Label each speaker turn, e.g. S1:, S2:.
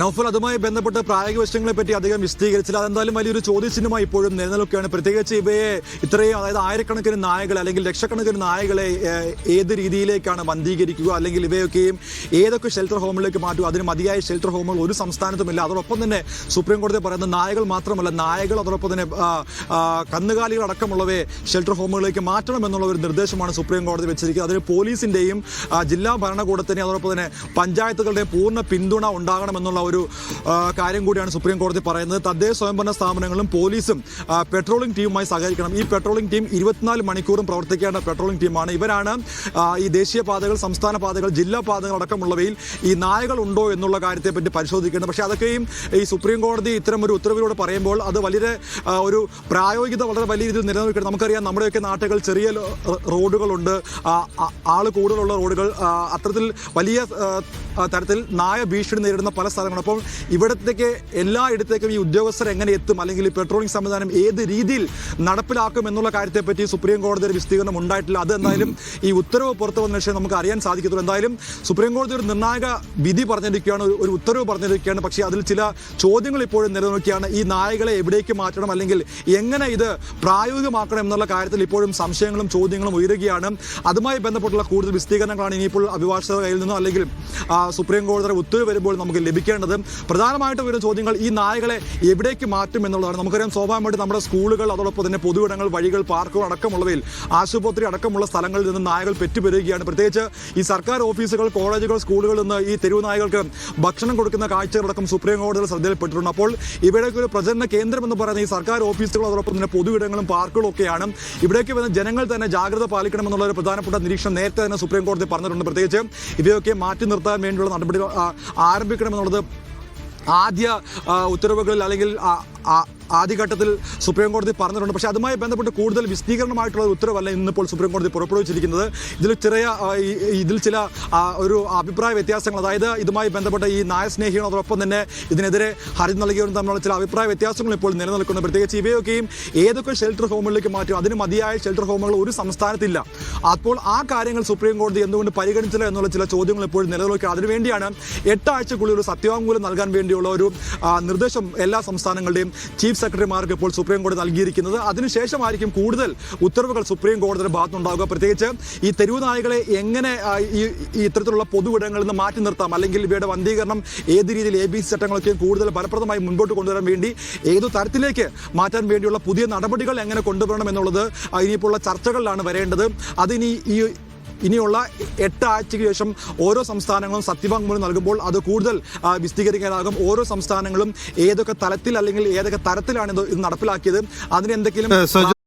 S1: നൗഫൽ അതുമായി ബന്ധപ്പെട്ട് പ്രായോഗിക വശങ്ങളെ പറ്റി അധികം വിശദീകരിച്ചില്ല. അതെന്തായാലും വലിയൊരു ചോദ്യചിഹ്നമായി ഇപ്പോഴും നിലനിൽക്കുകയാണ്. പ്രത്യേകിച്ച് ഇവയെ ഇത്രയും അതായത് ആയിരക്കണക്കിന് നായകളെ അല്ലെങ്കിൽ ലക്ഷക്കണക്കിന് നായകളെ ഏത് രീതിയിലേക്കാണ് ബന്ധീകരിക്കുക അല്ലെങ്കിൽ ഇവയൊക്കെയും ഏതൊക്കെ ഷെൽട്ടർ ഹോമിലേക്ക് മാറ്റുക? അതിന് മതിയായ ഷെൽട്ടർ ഹോമുകൾ ഒരു സംസ്ഥാനത്തുമില്ല. അതോടൊപ്പം തന്നെ സുപ്രീം കോടതി പറയുന്ന നായകൾ മാത്രമല്ല നായകൾ അതോടൊപ്പം തന്നെ കന്നുകാലികൾ അടക്കമുള്ളവയെ ഷെൽട്ടർ ഹോമുകളിലേക്ക് മാറ്റണം എന്നുള്ള ഒരു നിർദ്ദേശമാണ് സുപ്രീം കോടതി വെച്ചിരിക്കുന്നത്. അതിന് പോലീസിന്റെയും ജില്ലാ ഭരണകൂടത്തിന്റെയും അതോടൊപ്പം തന്നെ പഞ്ചായത്തുകളുടെയും പൂർണ പിന്തുണ ഉണ്ടാകണമെന്നുള്ള ഒരു കാര്യം കൂടിയാണ് സുപ്രീം കോടതി പറയുന്നത്. തദ്ദേശ സ്വയംഭരണ സ്ഥാപനങ്ങളും പോലീസും പെട്രോളിംഗ് ടീമുമായി സഹകരിക്കണം. ഈ പെട്രോളിംഗ് ടീം ഇരുപത്തിനാല് മണിക്കൂറും പ്രവർത്തിക്കേണ്ട പെട്രോളിംഗ് ടീമാണ് ഇവരാണ് ഈ ദേശീയ പാതകൾ സംസ്ഥാന പാതകൾ ജില്ലാ പാതകൾ അടക്കമുള്ളവയിൽ ഈ നായകൾ ഉണ്ടോ എന്നുള്ള കാര്യത്തെപ്പറ്റി പരിശോധിക്കേണ്ടത്. പക്ഷേ അതൊക്കെയും ഈ സുപ്രീം കോടതി ഇത്തരം ഒരു ഉത്തരവിലൂടെ പറയുമ്പോൾ അത് വളരെ ഒരു പ്രായോഗികത വളരെ വലിയ രീതിയിൽ നിലനിൽക്കണം നമുക്കറിയാം നമ്മുടെയൊക്കെ നാട്ടുകൾ ചെറിയ റോഡുകളുണ്ട്. ആൾ കൂടുതലുള്ള റോഡുകൾ അത്തരത്തിൽ വലിയ തരത്തിൽ നായ ഭീഷണി നേരിടുന്ന പല സ്ഥലങ്ങളും അപ്പോൾ ഇവിടത്തേക്ക് എല്ലായിടത്തേക്കും ഈ ഉദ്യോഗസ്ഥർ എങ്ങനെ എത്തും? അല്ലെങ്കിൽ ഈ പെട്രോളിംഗ് സംവിധാനം ഏത് രീതിയിൽ നടപ്പിലാക്കും എന്നുള്ള കാര്യത്തെപ്പറ്റി സുപ്രീം കോടതി ഒരു വിശദീകരണം ഉണ്ടായിട്ടില്ല. അത് എന്തായാലും ഈ ഉത്തരവ് പുറത്തു വന്ന വിഷയം നമുക്ക് അറിയാൻ സാധിക്കത്തുള്ളൂ. എന്തായാലും സുപ്രീം കോടതി ഒരു നിർണായക വിധി പറഞ്ഞിരിക്കുകയാണ് ഒരു ഉത്തരവ് പറഞ്ഞിരിക്കുകയാണ്. പക്ഷേ അതിൽ ചില ചോദ്യങ്ങൾ ഇപ്പോഴും നിലനിൽക്കുകയാണ്. ഈ നായകളെ എവിടേക്ക് മാറ്റണം? അല്ലെങ്കിൽ എങ്ങനെ ഇത് പ്രായോഗികമാക്കണം എന്നുള്ള കാര്യത്തിൽ ഇപ്പോഴും സംശയങ്ങളും ചോദ്യങ്ങളും ഉയരുകയാണ്. അതുമായി ബന്ധപ്പെട്ടുള്ള കൂടുതൽ വിശദീകരണങ്ങളാണ് ഇനിയിപ്പോൾ അഭിഭാഷകരുടെ കയ്യിൽ നിന്നോ അല്ലെങ്കിൽ സുപ്രീം കോടതിയുടെ ഉത്തരവ് വരുമ്പോൾ നമുക്ക് ലഭിക്കേണ്ടത്. പ്രധാനമായിട്ടും വരുന്ന ചോദ്യങ്ങൾ ഈ നായകളെ എവിടേക്ക് മാറ്റും എന്നുള്ളതാണ്. നമുക്കറിയാം സ്വാഭാവികമായിട്ട് നമ്മുടെ സ്കൂളുകൾ അതോടൊപ്പം തന്നെ പൊതുവിടങ്ങൾ വഴികൾ പാർക്കുകൾ അടക്കമുള്ളവയിൽ ആശുപത്രി അടക്കമുള്ള സ്ഥലങ്ങളിൽ നിന്ന് നായകൾ പെറ്റുപെരുകയാണ് പ്രത്യേകിച്ച് ഈ സർക്കാർ ഓഫീസുകൾ കോളേജുകൾ സ്കൂളുകളിൽ നിന്ന് ഈ തെരുവ് നായകൾക്ക് ഭക്ഷണം കൊടുക്കുന്ന കാഴ്ചകളടക്കം സുപ്രീം കോടതിയിൽ ശ്രദ്ധയിൽപ്പെട്ടിട്ടുണ്ട്. അപ്പോൾ ഇവിടേക്ക് ഒരു പ്രചരണ കേന്ദ്രം എന്ന് പറയുന്ന ഈ സർക്കാർ ഓഫീസുകൾ അതോടൊപ്പം തന്നെ പൊതുവിടങ്ങളും പാർക്കുകളും ഒക്കെയാണ്. ഇവിടേക്ക് വരുന്ന ജനങ്ങൾ തന്നെ ജാഗ്രത പാലിക്കണമെന്നുള്ള ഒരു പ്രധാനപ്പെട്ട നിരീക്ഷണം നേരത്തെ തന്നെ സുപ്രീം കോടതി പറഞ്ഞിട്ടുണ്ട്. പ്രത്യേകിച്ച് ഇവയൊക്കെ മാറ്റി നിർത്താൻ വേണ്ടിയുള്ള നടപടികൾ ആരംഭിക്കണമെന്നുള്ളത് ആദ്യ ഉത്തരവുകളിൽ അല്ലെങ്കിൽ ആദ്യഘട്ടത്തിൽ സുപ്രീം കോടതി പറഞ്ഞിട്ടുണ്ട്. പക്ഷേ അതുമായി ബന്ധപ്പെട്ട് കൂടുതൽ വിശദീകരണമായിട്ടുള്ള ഉത്തരവല്ല ഇന്നിപ്പോൾ സുപ്രീം കോടതി പുറപ്പെടുവിച്ചിരിക്കുന്നത്. ഇതിൽ ചെറിയ ഇതിൽ ചില ഒരു അഭിപ്രായ വ്യത്യാസങ്ങൾ. അതായത് ഇതുമായി ബന്ധപ്പെട്ട ഈ നായസ്നേഹികളോടൊപ്പം തന്നെ ഇതിനെതിരെ ഹർജി നൽകിയവരും തമ്മിലുള്ള ചില അഭിപ്രായ വ്യത്യാസങ്ങൾ ഇപ്പോൾ നിലനിൽക്കുന്നു പ്രത്യേകിച്ച് ഇവയൊക്കെയും ഏതൊക്കെ ഷെൽട്ടർ ഹോമുകളിലേക്ക് മാറ്റും? അതിന് മതിയായ ഷെൽട്ടർ ഹോമുകൾ ഒരു സംസ്ഥാനത്തില്ല. അപ്പോൾ ആ കാര്യങ്ങൾ സുപ്രീം കോടതി എന്തുകൊണ്ട് പരിഗണിച്ചില്ല എന്നുള്ള ചില ചോദ്യങ്ങൾ ഇപ്പോഴും നിലനിൽക്കുക അതിനുവേണ്ടിയാണ് എട്ടാഴ്ചക്കുള്ളിൽ ഒരു സത്യവാങ്മൂലം നൽകാൻ വേണ്ടിയുള്ള ഒരു നിർദ്ദേശം എല്ലാ സംസ്ഥാനങ്ങളുടെയും ചീഫ് സെക്രട്ടറിമാർക്ക് ഇപ്പോൾ സുപ്രീം കോടതി നൽകിയിരിക്കുന്നത്. അതിനുശേഷമായിരിക്കും കൂടുതൽ ഉത്തരവുകൾ സുപ്രീം കോടതിയുടെ ഭാഗത്തുണ്ടാവുക പ്രത്യേകിച്ച് ഈ തെരുവ് നായകളെ എങ്ങനെ ഈ ഇത്തരത്തിലുള്ള പൊതുവിടങ്ങളിൽ നിന്ന് മാറ്റി നിർത്താം? അല്ലെങ്കിൽ ഇവയുടെ വന്ധീകരണം ഏത് രീതിയിൽ എ ബി സി ചട്ടങ്ങളൊക്കെ കൂടുതൽ ഫലപ്രദമായി മുൻപോട്ട് കൊണ്ടുവരാൻ വേണ്ടി ഏതു തരത്തിലേക്ക് മാറ്റാൻ വേണ്ടിയുള്ള പുതിയ നടപടികൾ എങ്ങനെ കൊണ്ടുവരണം എന്നുള്ളത് ഇനിയിപ്പോൾ ചർച്ചകളിലാണ് വരേണ്ടത്. അതിനി ഈ ഇനിയുള്ള എട്ട് ആഴ്ചയ്ക്ക് ശേഷം ഓരോ സംസ്ഥാനങ്ങളും സത്യവാങ്മൂലം നൽകുമ്പോൾ അത് കൂടുതൽ വിശദീകരിക്കാനാകും ഓരോ സംസ്ഥാനങ്ങളും ഏതൊക്കെ തലത്തിൽ അല്ലെങ്കിൽ ഏതൊക്കെ തരത്തിലാണ് ഇത് നടപ്പിലാക്കിയത്? അതിന് എന്തെങ്കിലും